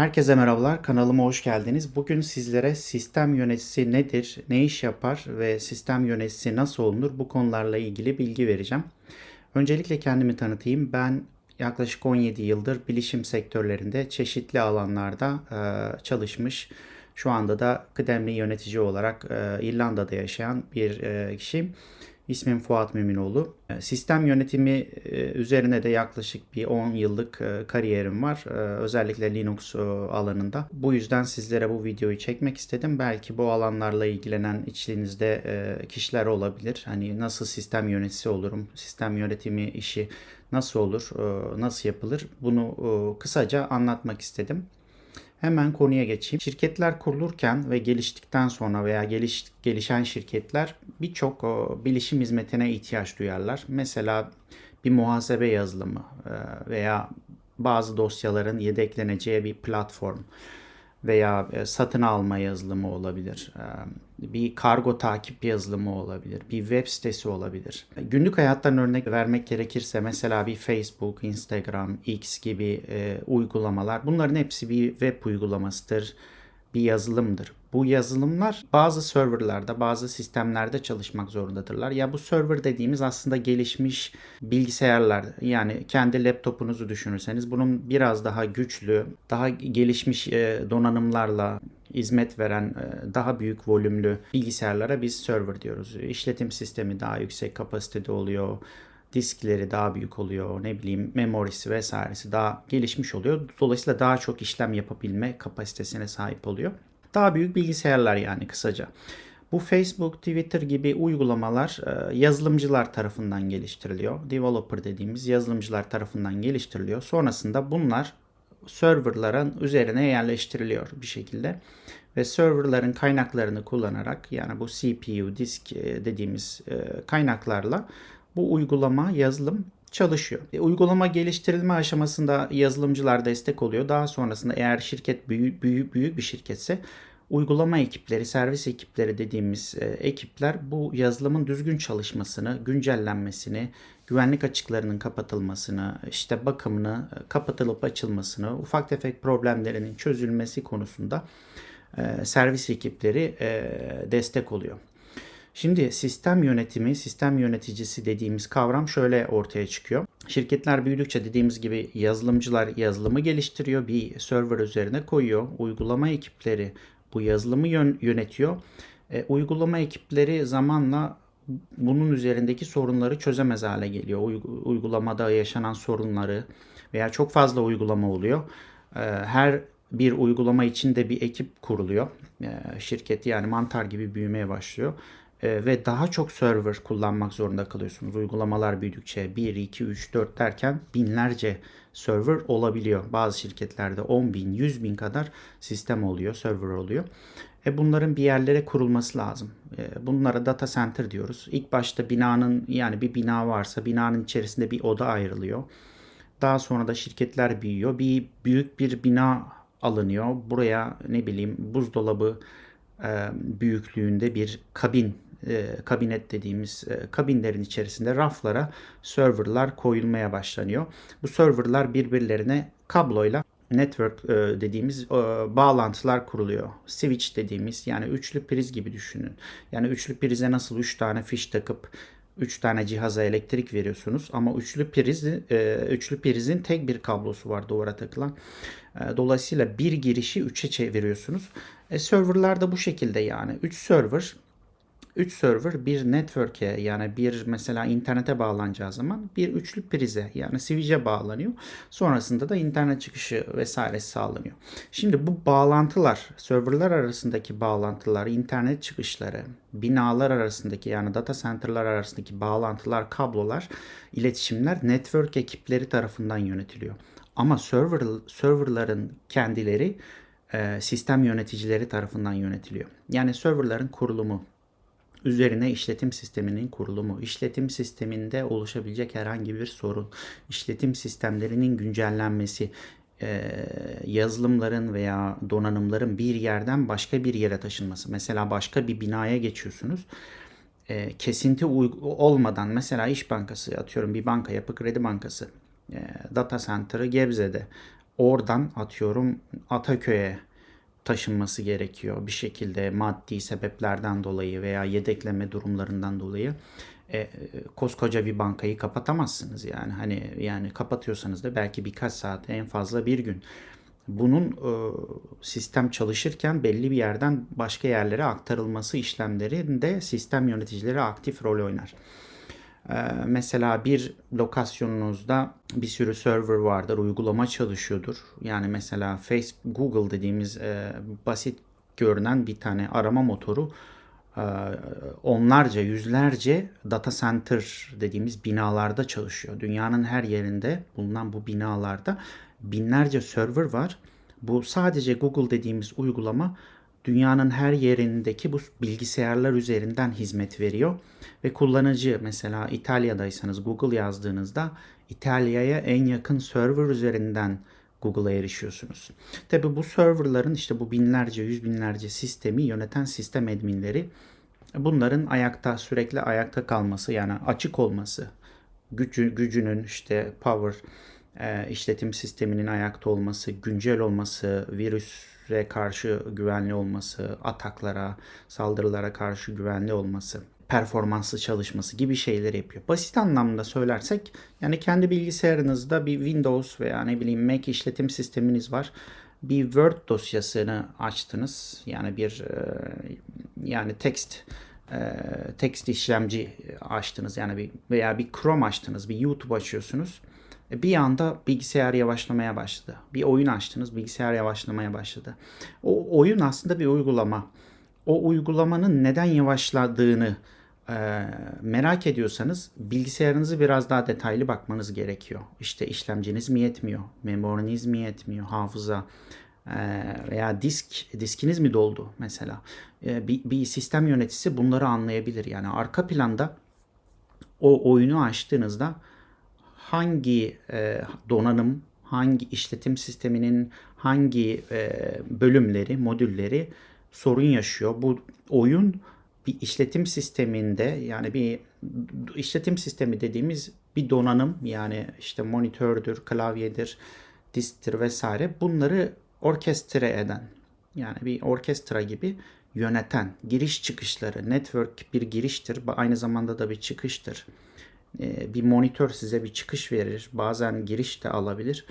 Herkese merhabalar, kanalıma hoş geldiniz. Bugün sizlere sistem yöneticisi nedir, ne iş yapar ve sistem yöneticisi nasıl olunur bu konularla ilgili bilgi vereceğim. Öncelikle kendimi tanıtayım. Ben yaklaşık 17 yıldır bilişim sektörlerinde çeşitli alanlarda e, çalışmış, şu anda da kıdemli yönetici olarak e, İrlanda'da yaşayan bir e, kişiyim. İsmim Fuat Müminoğlu. E, Sistem yönetimi e, üzerine de yaklaşık bir 10 yıllık e, kariyerim var. Özellikle Linux alanında. Bu yüzden sizlere bu videoyu çekmek istedim. Belki bu alanlarla ilgilenen içinizde kişiler olabilir. Hani nasıl sistem yöneticisi olurum, sistem yönetimi işi nasıl olur, nasıl yapılır bunu kısaca anlatmak istedim. Hemen konuya geçeyim. Şirketler kurulurken ve geliştikten sonra veya geliş, gelişen şirketler birçok bilişim hizmetine ihtiyaç duyarlar. Mesela bir muhasebe yazılımı e, veya bazı dosyaların yedekleneceği bir platform veya e, satın alma yazılımı olabilir. E, Bir kargo takip yazılımı olabilir. Bir web sitesi olabilir. Günlük hayattan örnek vermek gerekirse mesela bir Facebook, Instagram, X gibi e, uygulamalar bunların hepsi bir web uygulamasıdır, bir yazılımdır. Bu yazılımlar bazı serverlarda, bazı sistemlerde çalışmak zorundadırlar. Ya bu server dediğimiz aslında gelişmiş bilgisayarlar. Yani kendi laptopunuzu düşünürseniz bunun biraz daha güçlü, daha gelişmiş e, donanımlarla hizmet veren e, daha büyük volümlü bilgisayarlara biz server diyoruz. İşletim sistemi daha yüksek kapasitede oluyor diskleri daha büyük oluyor, ne bileyim memorisi vesairesi daha gelişmiş oluyor. Dolayısıyla daha çok işlem yapabilme kapasitesine sahip oluyor. Daha büyük bilgisayarlar yani kısaca. Bu Facebook, Twitter gibi uygulamalar e, yazılımcılar tarafından geliştiriliyor. Developer dediğimiz yazılımcılar tarafından geliştiriliyor. Sonrasında bunlar serverların üzerine yerleştiriliyor bir şekilde. Ve serverların kaynaklarını kullanarak yani bu CPU, disk e, dediğimiz e, kaynaklarla bu uygulama, yazılım çalışıyor. E, uygulama geliştirilme aşamasında yazılımcılar destek oluyor. Daha sonrasında eğer şirket büyük, büyük, büyük bir şirketse uygulama ekipleri, servis ekipleri dediğimiz e, ekipler bu yazılımın düzgün çalışmasını, güncellenmesini, güvenlik açıklarının kapatılmasını, işte bakımını, e, kapatılıp açılmasını, ufak tefek problemlerinin çözülmesi konusunda e, servis ekipleri e, destek oluyor. Şimdi sistem yönetimi, sistem yöneticisi dediğimiz kavram şöyle ortaya çıkıyor. Şirketler büyüdükçe dediğimiz gibi yazılımcılar yazılımı geliştiriyor, bir server üzerine koyuyor. Uygulama ekipleri bu yazılımı yön- yönetiyor. E, uygulama ekipleri zamanla bunun üzerindeki sorunları çözemez hale geliyor. Uygu- uygulamada yaşanan sorunları veya çok fazla uygulama oluyor. E, her bir uygulama için de bir ekip kuruluyor. E, şirket yani mantar gibi büyümeye başlıyor. E, ve daha çok server kullanmak zorunda kalıyorsunuz. Uygulamalar büyüdükçe 1, 2, 3, 4 derken binlerce server olabiliyor. Bazı şirketlerde 10 bin, 100 bin kadar sistem oluyor, server oluyor. E bunların bir yerlere kurulması lazım. E, bunlara data center diyoruz. İlk başta binanın yani bir bina varsa binanın içerisinde bir oda ayrılıyor. Daha sonra da şirketler büyüyor. Bir büyük bir bina alınıyor. Buraya ne bileyim buzdolabı e, büyüklüğünde bir kabin e, kabinet dediğimiz e, kabinlerin içerisinde raflara serverlar koyulmaya başlanıyor. Bu serverlar birbirlerine kabloyla network e, dediğimiz e, bağlantılar kuruluyor. Switch dediğimiz yani üçlü priz gibi düşünün. Yani üçlü prize nasıl üç tane fiş takıp 3 tane cihaza elektrik veriyorsunuz ama üçlü priz e, üçlü prizin tek bir kablosu var duvara takılan. E, dolayısıyla bir girişi 3'e çeviriyorsunuz. E, serverlar da bu şekilde yani 3 server 3 server bir network'e yani bir mesela internete bağlanacağı zaman bir üçlü prize yani switch'e bağlanıyor. Sonrasında da internet çıkışı vesaire sağlanıyor. Şimdi bu bağlantılar, serverlar arasındaki bağlantılar, internet çıkışları, binalar arasındaki yani data center'lar arasındaki bağlantılar, kablolar, iletişimler network ekipleri tarafından yönetiliyor. Ama server serverların kendileri sistem yöneticileri tarafından yönetiliyor. Yani serverların kurulumu, üzerine işletim sisteminin kurulumu, işletim sisteminde oluşabilecek herhangi bir sorun, işletim sistemlerinin güncellenmesi, yazılımların veya donanımların bir yerden başka bir yere taşınması. Mesela başka bir binaya geçiyorsunuz. Kesinti olmadan mesela İş Bankası atıyorum bir banka, Yapı Kredi Bankası, data center'ı Gebze'de oradan atıyorum Ataköy'e taşınması gerekiyor bir şekilde maddi sebeplerden dolayı veya yedekleme durumlarından dolayı. E, koskoca bir bankayı kapatamazsınız yani. Hani yani kapatıyorsanız da belki birkaç saat en fazla bir gün. Bunun e, sistem çalışırken belli bir yerden başka yerlere aktarılması işlemlerinde sistem yöneticileri aktif rol oynar. E, mesela bir lokasyonunuzda bir sürü server vardır, uygulama çalışıyordur. Yani mesela Facebook, Google dediğimiz e, basit görünen bir tane arama motoru e, onlarca, yüzlerce data center dediğimiz binalarda çalışıyor. Dünyanın her yerinde bulunan bu binalarda binlerce server var. Bu sadece Google dediğimiz uygulama dünyanın her yerindeki bu bilgisayarlar üzerinden hizmet veriyor. Ve kullanıcı mesela İtalya'daysanız Google yazdığınızda İtalya'ya en yakın server üzerinden Google'a erişiyorsunuz. Tabi bu serverların işte bu binlerce, yüz binlerce sistemi yöneten sistem adminleri bunların ayakta sürekli ayakta kalması yani açık olması gücü, gücünün işte power e, işletim sisteminin ayakta olması, güncel olması, virüse karşı güvenli olması, ataklara, saldırılara karşı güvenli olması, performanslı çalışması gibi şeyler yapıyor. Basit anlamda söylersek yani kendi bilgisayarınızda bir Windows veya ne bileyim Mac işletim sisteminiz var. Bir Word dosyasını açtınız. Yani bir e, yani text e, text işlemci açtınız yani bir veya bir Chrome açtınız, bir YouTube açıyorsunuz bir anda bilgisayar yavaşlamaya başladı. Bir oyun açtınız, bilgisayar yavaşlamaya başladı. O oyun aslında bir uygulama. O uygulamanın neden yavaşladığını e, merak ediyorsanız bilgisayarınızı biraz daha detaylı bakmanız gerekiyor. İşte işlemciniz mi yetmiyor, memoriniz mi yetmiyor, hafıza e, veya disk diskiniz mi doldu mesela. E, bir, bir sistem yöneticisi bunları anlayabilir. Yani arka planda o oyunu açtığınızda hangi e, donanım, hangi işletim sisteminin hangi e, bölümleri, modülleri sorun yaşıyor. Bu oyun bir işletim sisteminde yani bir işletim sistemi dediğimiz bir donanım yani işte monitördür, klavyedir, disktir vesaire bunları orkestre eden yani bir orkestra gibi yöneten giriş çıkışları network bir giriştir aynı zamanda da bir çıkıştır bir monitör size bir çıkış verir. Bazen giriş de alabilir.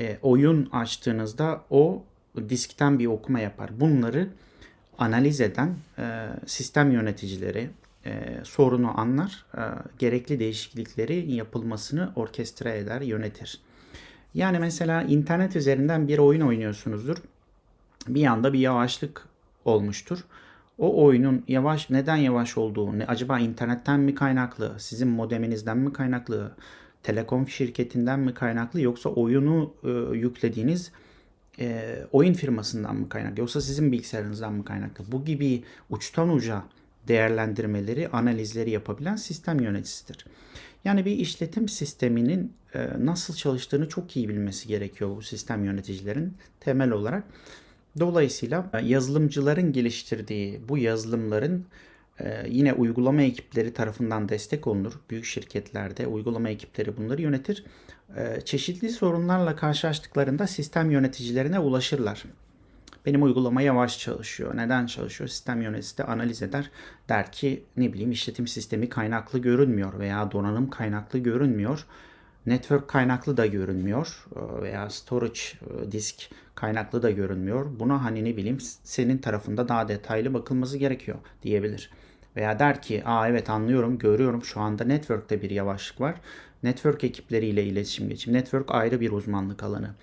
E, oyun açtığınızda o diskten bir okuma yapar. Bunları analiz eden e, sistem yöneticileri e, sorunu anlar, e, gerekli değişiklikleri yapılmasını orkestre eder, yönetir. Yani mesela internet üzerinden bir oyun oynuyorsunuzdur. Bir anda bir yavaşlık olmuştur o oyunun yavaş neden yavaş olduğu, ne, acaba internetten mi kaynaklı, sizin modeminizden mi kaynaklı, telekom şirketinden mi kaynaklı yoksa oyunu e, yüklediğiniz e, oyun firmasından mı kaynaklı yoksa sizin bilgisayarınızdan mı kaynaklı? Bu gibi uçtan uca değerlendirmeleri, analizleri yapabilen sistem yöneticisidir. Yani bir işletim sisteminin e, nasıl çalıştığını çok iyi bilmesi gerekiyor bu sistem yöneticilerin temel olarak. Dolayısıyla e, yazılımcıların geliştirdiği bu yazılımların e, yine uygulama ekipleri tarafından destek olunur. Büyük şirketlerde uygulama ekipleri bunları yönetir. E, çeşitli sorunlarla karşılaştıklarında sistem yöneticilerine ulaşırlar. Benim uygulama yavaş çalışıyor. Neden çalışıyor? Sistem yöneticisi de analiz eder. Der ki ne bileyim işletim sistemi kaynaklı görünmüyor veya donanım kaynaklı görünmüyor network kaynaklı da görünmüyor e, veya storage e, disk kaynaklı da görünmüyor. Buna hani ne bileyim senin tarafında daha detaylı bakılması gerekiyor diyebilir. Veya der ki aa evet anlıyorum görüyorum şu anda network'te bir yavaşlık var. Network ekipleriyle iletişim geçim. Network ayrı bir uzmanlık alanı.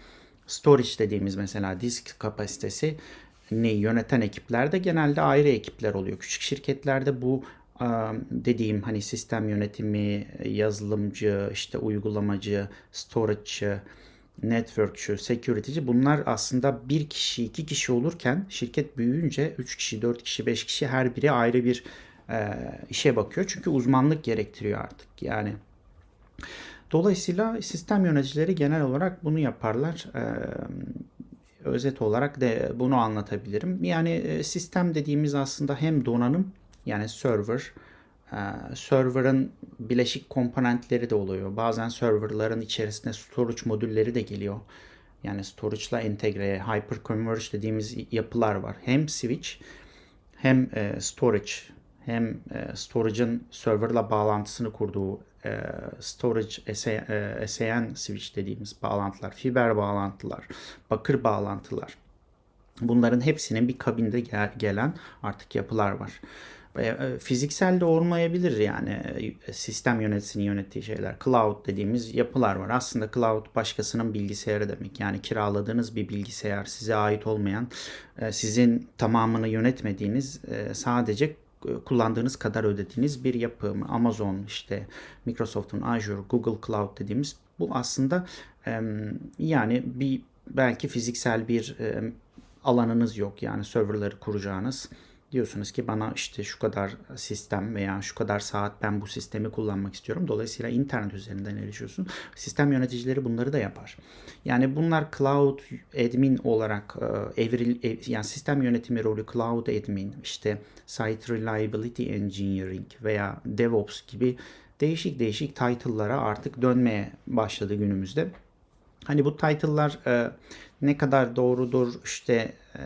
Storage dediğimiz mesela disk kapasitesi ne yöneten ekiplerde genelde ayrı ekipler oluyor. Küçük şirketlerde bu dediğim hani sistem yönetimi, yazılımcı, işte uygulamacı, storage'çı, networkçü, security'ci bunlar aslında bir kişi, iki kişi olurken şirket büyüyünce 3 kişi, 4 kişi, 5 kişi her biri ayrı bir e, işe bakıyor. Çünkü uzmanlık gerektiriyor artık yani. Dolayısıyla sistem yöneticileri genel olarak bunu yaparlar. E, özet olarak da bunu anlatabilirim. Yani sistem dediğimiz aslında hem donanım yani server, e, server'ın bileşik komponentleri de oluyor. Bazen server'ların içerisinde storage modülleri de geliyor. Yani storage'la entegre, hyperconverged dediğimiz yapılar var. Hem switch hem e, storage hem e, storage'ın serverla bağlantısını kurduğu e, storage SA, e, SAN switch dediğimiz bağlantılar, fiber bağlantılar, bakır bağlantılar. Bunların hepsinin bir kabinde gel- gelen artık yapılar var. E, e, Fiziksel de olmayabilir yani e, sistem yöneticisinin yönettiği şeyler. Cloud dediğimiz yapılar var. Aslında cloud başkasının bilgisayarı demek. Yani kiraladığınız bir bilgisayar size ait olmayan, sizin tamamını yönetmediğiniz sadece kullandığınız kadar ödediğiniz bir yapı. Amazon işte Microsoft'un Azure, Google Cloud dediğimiz bu aslında yani bir belki fiziksel bir alanınız yok yani serverları kuracağınız. Diyorsunuz ki bana işte şu kadar sistem veya şu kadar saat ben bu sistemi kullanmak istiyorum. Dolayısıyla internet üzerinden erişiyorsun. Sistem yöneticileri bunları da yapar. Yani bunlar cloud admin olarak e, evril ev- yani sistem yönetimi rolü cloud admin, işte site reliability engineering veya DevOps gibi değişik değişik title'lara artık dönmeye başladı günümüzde. Hani bu title'lar e, ne kadar doğrudur işte e,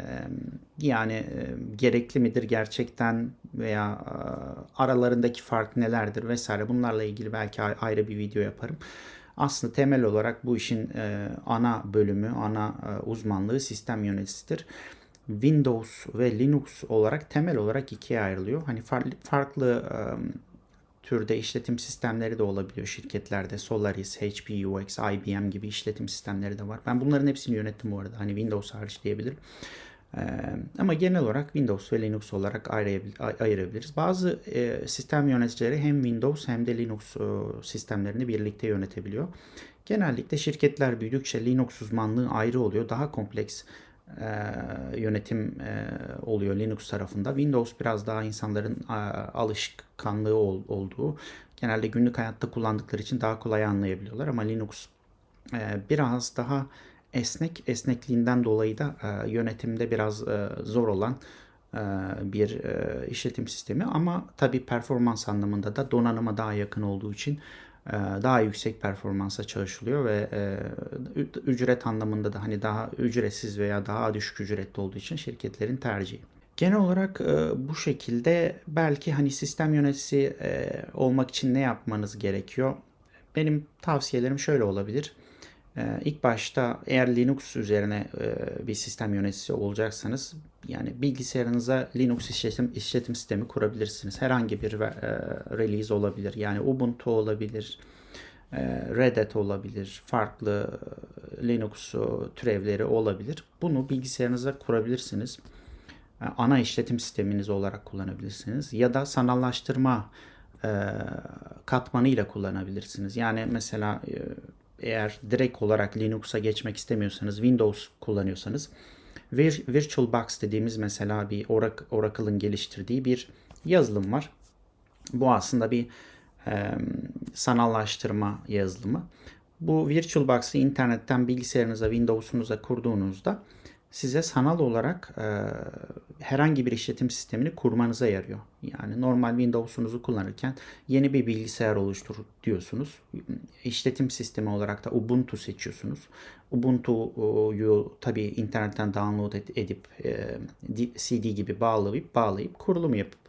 yani e, gerekli midir gerçekten veya e, aralarındaki fark nelerdir vesaire bunlarla ilgili belki ayrı bir video yaparım. Aslında temel olarak bu işin e, ana bölümü, ana e, uzmanlığı sistem yöneticisidir. Windows ve Linux olarak temel olarak ikiye ayrılıyor. Hani farklı, farklı e, türde işletim sistemleri de olabiliyor şirketlerde. Solaris, HP UX, IBM gibi işletim sistemleri de var. Ben bunların hepsini yönettim bu arada. Hani Windows hariç diyebilirim. Ee, ama genel olarak Windows ve Linux olarak ayırabil- ay- ayırabiliriz. Bazı e, sistem yöneticileri hem Windows hem de Linux e, sistemlerini birlikte yönetebiliyor. Genellikle şirketler büyüdükçe Linux uzmanlığı ayrı oluyor. Daha kompleks e, yönetim e, oluyor Linux tarafında. Windows biraz daha insanların e, alışkanlığı ol- olduğu, genelde günlük hayatta kullandıkları için daha kolay anlayabiliyorlar. Ama Linux e, biraz daha esnek, esnekliğinden dolayı da e, yönetimde biraz e, zor olan e, bir e, işletim sistemi. Ama tabii performans anlamında da donanıma daha yakın olduğu için daha yüksek performansa çalışılıyor ve e, ücret anlamında da hani daha ücretsiz veya daha düşük ücretli olduğu için şirketlerin tercihi. Genel olarak e, bu şekilde belki hani sistem yöneticisi e, olmak için ne yapmanız gerekiyor? Benim tavsiyelerim şöyle olabilir. Ee, İlk başta eğer Linux üzerine e, bir sistem yöneticisi olacaksanız yani bilgisayarınıza Linux işletim işletim sistemi kurabilirsiniz. Herhangi bir e, release olabilir. Yani Ubuntu olabilir, e, Red Hat olabilir, farklı Linux türevleri olabilir. Bunu bilgisayarınıza kurabilirsiniz. Ana işletim sisteminiz olarak kullanabilirsiniz ya da sanallaştırma katmanıyla kullanabilirsiniz. Yani mesela eğer direkt olarak Linux'a geçmek istemiyorsanız, Windows kullanıyorsanız Vir- VirtualBox dediğimiz mesela bir Orac- Oracle'ın geliştirdiği bir yazılım var. Bu aslında bir e, sanallaştırma yazılımı. Bu VirtualBox'ı internetten bilgisayarınıza, Windows'unuza kurduğunuzda size sanal olarak e, herhangi bir işletim sistemini kurmanıza yarıyor. Yani normal Windows'unuzu kullanırken yeni bir bilgisayar oluştur diyorsunuz. İşletim sistemi olarak da Ubuntu seçiyorsunuz. Ubuntu'yu tabii internetten download ed- edip e, CD gibi bağlayıp bağlayıp kurulum yapıp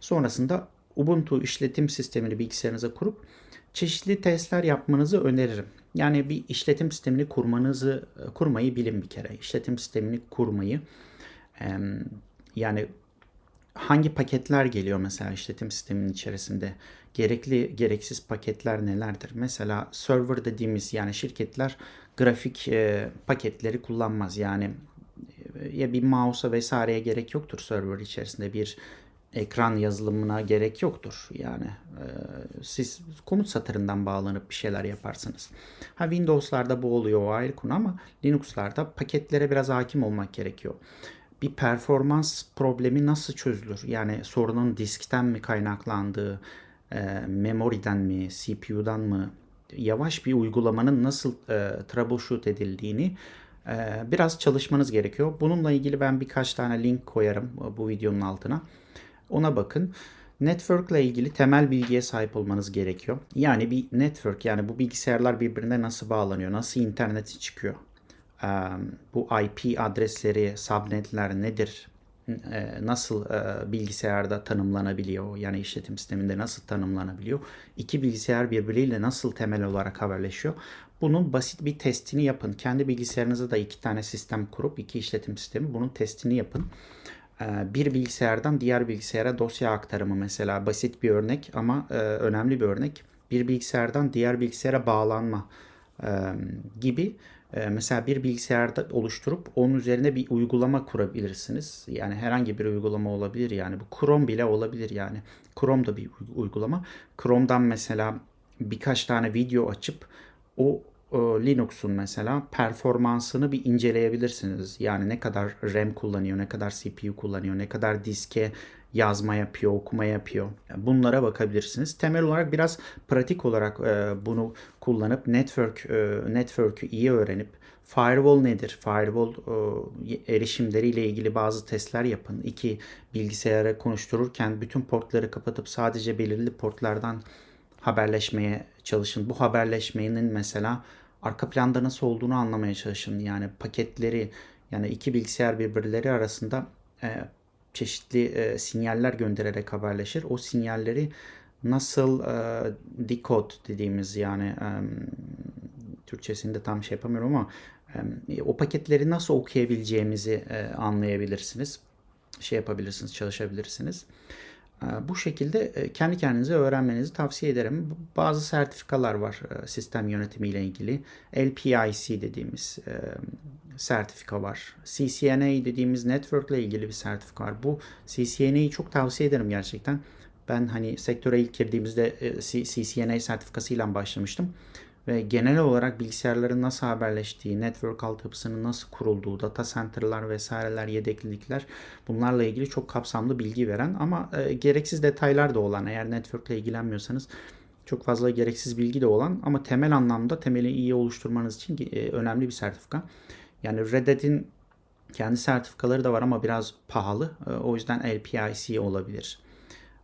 sonrasında Ubuntu işletim sistemini bilgisayarınıza kurup çeşitli testler yapmanızı öneririm. Yani bir işletim sistemini kurmanızı kurmayı bilin bir kere. İşletim sistemini kurmayı yani hangi paketler geliyor mesela işletim sisteminin içerisinde? Gerekli gereksiz paketler nelerdir? Mesela server dediğimiz yani şirketler grafik e, paketleri kullanmaz. Yani e, ya bir mouse'a vesaireye gerek yoktur server içerisinde bir ekran yazılımına gerek yoktur. Yani e, siz komut satırından bağlanıp bir şeyler yaparsınız. Ha Windows'larda bu oluyor o ayrı konu ama Linux'larda paketlere biraz hakim olmak gerekiyor. Bir performans problemi nasıl çözülür? Yani sorunun diskten mi kaynaklandığı, e, memoriden mi, CPU'dan mı, yavaş bir uygulamanın nasıl e, troubleshoot edildiğini e, biraz çalışmanız gerekiyor. Bununla ilgili ben birkaç tane link koyarım bu videonun altına. Ona bakın. Network ile ilgili temel bilgiye sahip olmanız gerekiyor. Yani bir network yani bu bilgisayarlar birbirine nasıl bağlanıyor, nasıl internete çıkıyor, bu IP adresleri, subnetler nedir? Nasıl bilgisayarda tanımlanabiliyor? Yani işletim sisteminde nasıl tanımlanabiliyor? İki bilgisayar birbiriyle nasıl temel olarak haberleşiyor? Bunun basit bir testini yapın. Kendi bilgisayarınıza da iki tane sistem kurup iki işletim sistemi bunun testini yapın. E, bir bilgisayardan diğer bilgisayara dosya aktarımı mesela basit bir örnek ama e, önemli bir örnek. Bir bilgisayardan diğer bilgisayara bağlanma e, gibi e, mesela bir bilgisayarda oluşturup onun üzerine bir uygulama kurabilirsiniz. Yani herhangi bir uygulama olabilir yani bu Chrome bile olabilir yani. Chrome da bir uygulama. Chrome'dan mesela birkaç tane video açıp o Linux'un mesela performansını bir inceleyebilirsiniz. Yani ne kadar RAM kullanıyor, ne kadar CPU kullanıyor, ne kadar diske yazma yapıyor, okuma yapıyor. Bunlara bakabilirsiniz. Temel olarak biraz pratik olarak e, bunu kullanıp network e, network'ü iyi öğrenip firewall nedir? Firewall e, erişimleriyle ilgili bazı testler yapın. İki bilgisayara konuştururken bütün portları kapatıp sadece belirli portlardan haberleşmeye çalışın. Bu haberleşmenin mesela arka planda nasıl olduğunu anlamaya çalışın. Yani paketleri yani iki bilgisayar birbirleri arasında e, çeşitli e, sinyaller göndererek haberleşir. O sinyalleri nasıl e, decode dediğimiz yani e, Türkçesini tam şey yapamıyorum ama e, o paketleri nasıl okuyabileceğimizi e, anlayabilirsiniz. Şey yapabilirsiniz, çalışabilirsiniz. E, bu şekilde e, kendi kendinize öğrenmenizi tavsiye ederim. Bazı sertifikalar var e, sistem yönetimi ile ilgili. LPIC dediğimiz sertifika var. CCNA dediğimiz network ile ilgili bir sertifika var. Bu CCNA'yı çok tavsiye ederim gerçekten. Ben hani sektöre ilk girdiğimizde CCNA sertifikasıyla başlamıştım. Ve genel olarak bilgisayarların nasıl haberleştiği, network altyapısının nasıl kurulduğu, data center'lar vesaireler, yedeklilikler bunlarla ilgili çok kapsamlı bilgi veren ama e, gereksiz detaylar da olan eğer network ile ilgilenmiyorsanız çok fazla gereksiz bilgi de olan ama temel anlamda temeli iyi oluşturmanız için e, önemli bir sertifika. Yani Red Hat'in kendi sertifikaları da var ama biraz pahalı. E, o yüzden LPIC olabilir.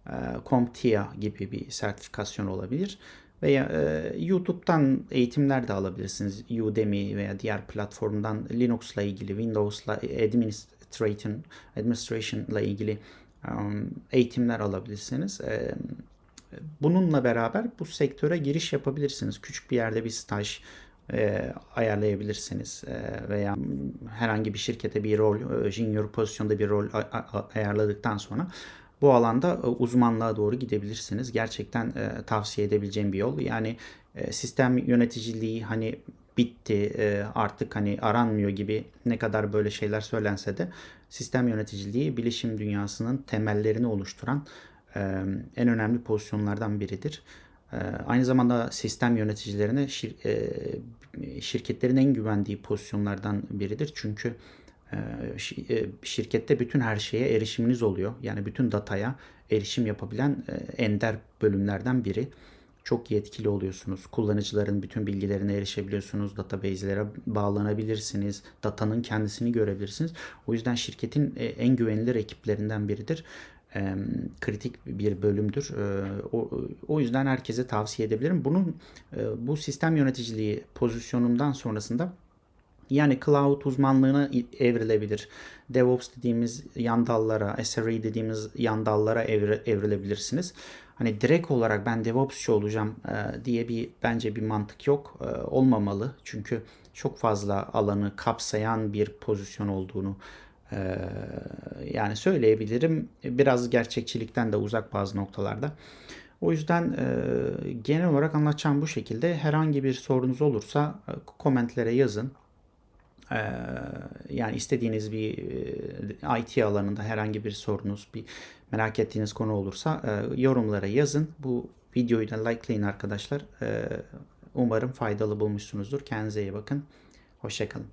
E, CompTIA gibi bir sertifikasyon olabilir. Veya e, YouTube'dan eğitimler de alabilirsiniz. Udemy veya diğer platformdan Linux'la ilgili, Windows'la administration, administration'la ilgili um, eğitimler alabilirsiniz. E, bununla beraber bu sektöre giriş yapabilirsiniz. Küçük bir yerde bir staj e, ayarlayabilirsiniz e, veya herhangi bir şirkete bir rol, e, junior pozisyonda bir rol ayarladıktan sonra bu alanda e, uzmanlığa doğru gidebilirsiniz. Gerçekten e, tavsiye edebileceğim bir yol. Yani e, sistem yöneticiliği hani bitti artık hani aranmıyor gibi ne kadar böyle şeyler söylense de sistem yöneticiliği bilişim dünyasının temellerini oluşturan en önemli pozisyonlardan biridir. Aynı zamanda sistem yöneticilerine şir, şirketlerin en güvendiği pozisyonlardan biridir. Çünkü şirkette bütün her şeye erişiminiz oluyor. Yani bütün dataya erişim yapabilen e, ender bölümlerden biri. Çok yetkili oluyorsunuz. Kullanıcıların bütün bilgilerine erişebiliyorsunuz. Database'lere bağlanabilirsiniz. Datanın kendisini görebilirsiniz. O yüzden şirketin e, en güvenilir ekiplerinden biridir. Kritik bir bölümdür. O, yüzden herkese tavsiye edebilirim. Bunun bu sistem yöneticiliği pozisyonundan sonrasında yani cloud uzmanlığına evrilebilir. DevOps dediğimiz yan dallara, SRE dediğimiz yan dallara evre, evrilebilirsiniz. Hani direkt olarak ben DevOpsçu olacağım e, diye bir bence bir mantık yok. E, olmamalı. Çünkü çok fazla alanı kapsayan bir pozisyon olduğunu e, yani söyleyebilirim. Biraz gerçekçilikten de uzak bazı noktalarda. O yüzden e, genel olarak anlatacağım bu şekilde. Herhangi bir sorunuz olursa e, komentlere yazın. Yani istediğiniz bir IT alanında herhangi bir sorunuz, bir merak ettiğiniz konu olursa yorumlara yazın. Bu videoyu da likelayın arkadaşlar. Umarım faydalı bulmuşsunuzdur. Kendinize iyi bakın. Hoşçakalın.